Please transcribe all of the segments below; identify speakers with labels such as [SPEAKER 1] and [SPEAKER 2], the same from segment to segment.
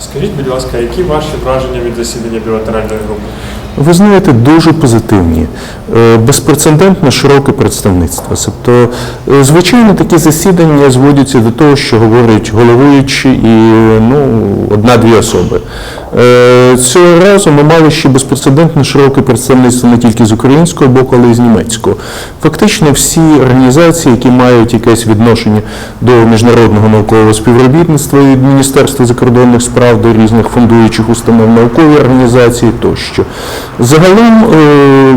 [SPEAKER 1] Скажіть, будь ласка, які ваші враження від засідання білатеральної групи?
[SPEAKER 2] Ви знаєте, дуже позитивні, Е, безпрецедентно широке представництво. Тобто, е, звичайно, такі засідання зводяться до того, що говорять головуючі і ну, одна-дві особи. Е, Цього разу ми мали ще безпрецедентно широке представництво не тільки з українського боку, але й з німецького. Фактично всі організації, які мають якесь відношення до міжнародного наукового співробітництва від Міністерства закордонних справ до різних фондуючих установ наукові організації тощо. Загалом е,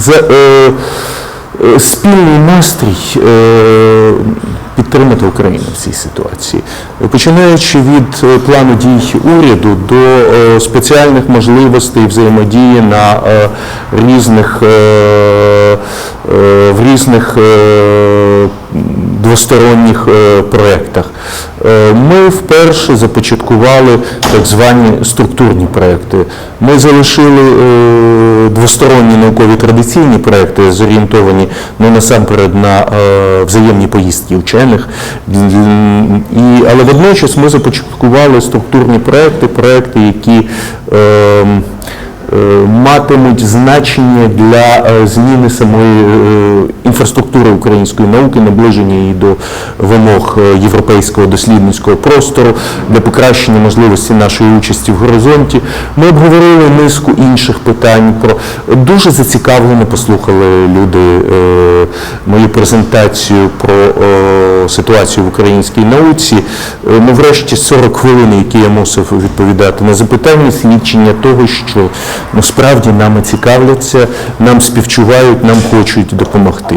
[SPEAKER 2] за, е, е, спільний настрій підтримати Україну в цій ситуації, починаючи від плану дій уряду до спеціальних можливостей взаємодії на різних в різних двосторонніх е, проєктах. Е, Ми вперше започаткували так звані структурні проекти. Ми залишили е, двосторонні наукові традиційні проекти, зорієнтовані ну, насамперед на взаємні поїздки вчених. І, але водночас ми започаткували структурні проекти, проекти, які ем, матимуть значення для зміни самої інфраструктури української науки, наближення її до вимог е, європейського дослідницького простору, для покращення можливості нашої участі в горизонті. Ми обговорили низку інших питань. Про дуже зацікавлено послухали люди е, мою презентацію про е, ситуацію в українській науці. Ну, врешті 40 хвилин, які я мусив відповідати на запитання, свідчення того, що ну, справді нами цікавляться, нам співчувають, нам хочуть допомогти.